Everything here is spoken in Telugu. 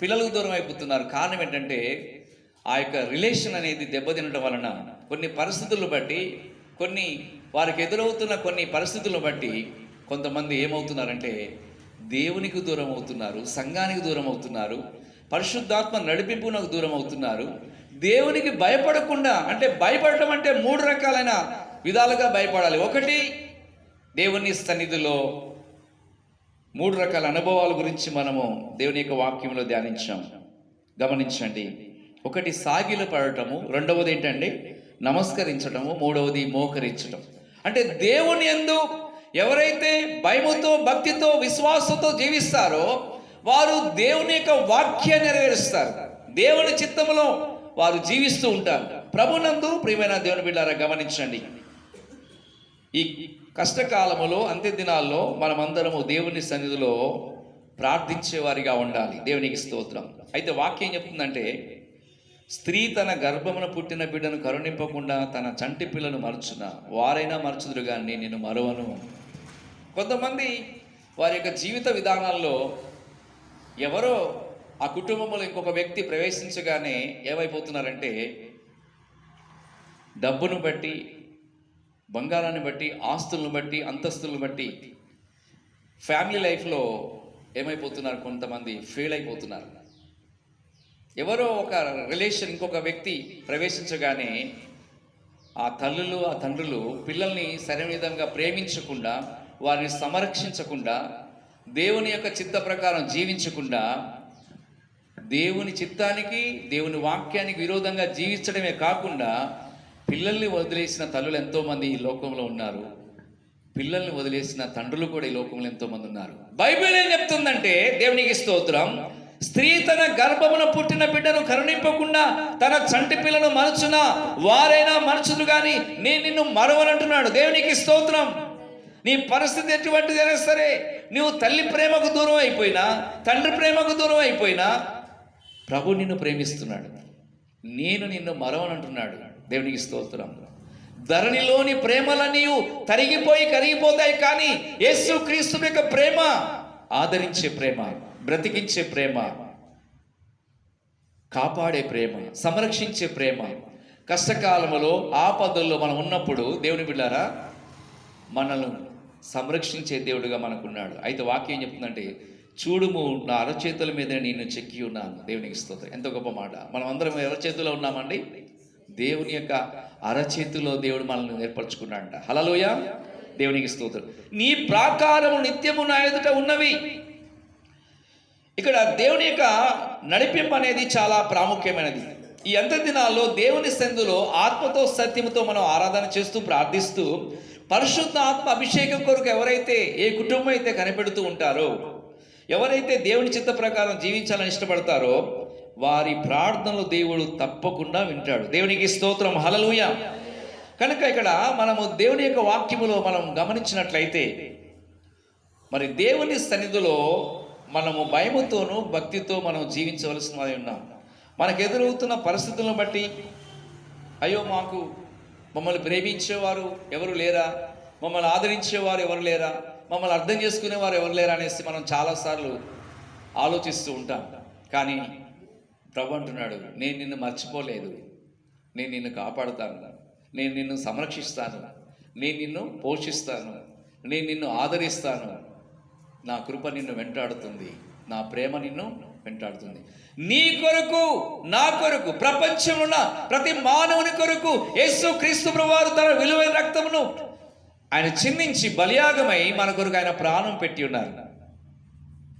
పిల్లలకు దూరం అయిపోతున్నారు. కారణం ఏంటంటే ఆ యొక్క రిలేషన్ అనేది దెబ్బతినడం వలన కొన్ని పరిస్థితులను బట్టి కొన్ని వారికి ఎదురవుతున్న కొన్ని పరిస్థితులను బట్టి కొంతమంది ఏమవుతున్నారంటే దేవునికి దూరం అవుతున్నారు సంఘానికి దూరం అవుతున్నారు పరిశుద్ధాత్మ నడిపింపునకు దూరం అవుతున్నారు. దేవునికి భయపడకుండా అంటే భయపడటం అంటే మూడు రకాలైన విధాలుగా భయపడాలి. ఒకటి దేవుని సన్నిధిలో మూడు రకాల అనుభవాల గురించి మనము దేవుని యొక్క వాక్యంలో ధ్యానించాం. గమనించండి. ఒకటి సాగిల పడటము రెండవది ఏంటండి? నమస్కరించటము మూడవది మోకరించటం. అంటే దేవుని ఎందు ఎవరైతే భయముతో భక్తితో విశ్వాసంతో జీవిస్తారో వారు దేవుని యొక్క వాక్యాన్ని నెరవేరుస్తారు. దేవుని చిత్తములో వారు జీవిస్తూ ఉంటారు. ప్రభునందు ప్రియమైన దేవుని బిడ్డారా గమనించండి. ఈ కష్టకాలములో అంత్య దినాల్లో మనమందరము దేవుని సన్నిధిలో ప్రార్థించేవారిగా ఉండాలి. దేవునికి స్తోత్రం. అయితే వాక్యం చెప్తుందంటే స్త్రీ తన గర్భమున పుట్టిన బిడ్డను కరుణింపకుండా తన చంటి పిల్లను మరచున. వారైనా మరచుదురు కానీ నేను మరవను. కొంతమంది వారి యొక్క జీవిత విధానాల్లో ఎవరో ఆ కుటుంబంలో ఇంకొక వ్యక్తి ప్రవేశించగానే ఏమైపోతున్నారంటే డబ్బును బట్టి బంగారాన్ని బట్టి ఆస్తులను బట్టి అంతస్తులను బట్టి ఫ్యామిలీ లైఫ్లో ఏమైపోతున్నారు కొంతమంది? ఫెయిల్ అయిపోతున్నారు. ఎవరో ఒక రిలేషన్ ఇంకొక వ్యక్తి ప్రవేశించగానే ఆ తల్లులు ఆ తండ్రులు పిల్లల్ని సరైన విధంగా ప్రేమించకుండా వారిని సంరక్షించకుండా దేవుని యొక్క చిత్త ప్రకారం జీవించకుండా దేవుని చిత్తానికి దేవుని వాక్యానికి విరోధంగా జీవించడమే కాకుండా పిల్లల్ని వదిలేసిన తల్లులు ఎంతోమంది ఈ లోకంలో ఉన్నారు. పిల్లల్ని వదిలేసిన తండ్రులు కూడా ఈ లోకంలో ఎంతోమంది ఉన్నారు. బైబిల్ ఏం చెప్తుందంటే దేవునికి స్తోత్రం స్త్రీ తన గర్భమున పుట్టిన బిడ్డను కరుణింపకుండా తన చంటి పిల్లను మరచున వారైనా మరచును కానీ నేను నిన్ను మరవనంటున్నాడు. దేవునికి స్తోత్రం. నీ పరిస్థితి ఎటువంటిదైనా సరే నువ్వు తల్లి ప్రేమకు దూరం అయిపోయినా తండ్రి ప్రేమకు దూరం అయిపోయినా ప్రభు నిన్ను ప్రేమిస్తున్నాడు. నేను నిన్ను మరవనంటున్నాడు. దేవునికి స్తోత్రం. ధరణిలోని ప్రేమలన్నీ తరిగిపోయి కరిగిపోతాయి కానీ యేసు క్రీస్తు యొక్క ప్రేమ ఆదరించే ప్రేమ బ్రతికించే ప్రేమ కాపాడే ప్రేమ సంరక్షించే ప్రేమ. కష్టకాలములో ఆపదల్లో మనం ఉన్నప్పుడు దేవుని బిడ్డారా మనల్ని సంరక్షించే దేవుడుగా మనకున్నాడు. అయితే వాక్యం చెప్తుందంటే చూడుము నా అరచేతుల మీద నేను చెక్కి ఉన్నాను. దేవునికి స్తోత్రం. ఎంత గొప్ప మాట. మనం అందరం అరచేతిలో ఉన్నామండి? దేవుని యొక్క అరచేతిలో దేవుడు మనల్ని ఏర్పరచుకున్నాడంట. హలలోయ దేవునికి స్తోత్రం. నీ ప్రాకారము నిత్యము నా ఎదుట ఉన్నవి. ఇక్కడ దేవుని యొక్క నడిపింపు అనేది చాలా ప్రాముఖ్యమైనది. ఈ అంత దినాల్లో దేవుని సందులో ఆత్మతో సత్యముతో మనం ఆరాధన చేస్తూ ప్రార్థిస్తూ పరిశుద్ధ ఆత్మ అభిషేకం కొరకు ఎవరైతే ఏ కుటుంబం అయితే కనిపెడుతూ ఉంటారో ఎవరైతే దేవుని చిత్త ప్రకారం జీవించాలని ఇష్టపడతారో వారి ప్రార్థనలు దేవుడు తప్పకుండా వింటాడు. దేవునికి స్తోత్రం. హలలుయ కనుక ఇక్కడ మనము దేవుని యొక్క వాక్యములో మనం గమనించినట్లయితే మరి దేవుని సన్నిధిలో మనము భయముతోనూ భక్తితో మనం జీవించవలసిన వారి ఉన్నాం. మనకు ఎదురవుతున్న పరిస్థితులను బట్టి అయ్యో మాకు మమ్మల్ని ప్రేమించేవారు ఎవరు లేరా? మమ్మల్ని ఆదరించేవారు ఎవరు లేరా? మమ్మల్ని అర్థం చేసుకునేవారు ఎవరు లేరా అనేసి మనం చాలాసార్లు ఆలోచిస్తూ ఉంటాం. కానీ ప్రభు అంటున్నాడు నేను నిన్ను మర్చిపోలేదు. నేను నిన్ను కాపాడుతాను. నేను నిన్ను సంరక్షిస్తాను. నేను నిన్ను పోషిస్తాను. నేను నిన్ను ఆదరిస్తాను. నా కృప నిన్ను వెంటాడుతుంది. నా ప్రేమ నిన్ను వెంటాడుతుంది. నీ కొరకు నా కొరకు ప్రపంచంలో ఉన్న ప్రతి మానవుని కొరకు యేసు క్రీస్తు ప్రభువారు తన విలువైన రక్తమును ఆయన చిందించి బలియాగమై మన కొరకు ఆయన ప్రాణం పెట్టి ఉన్నారు.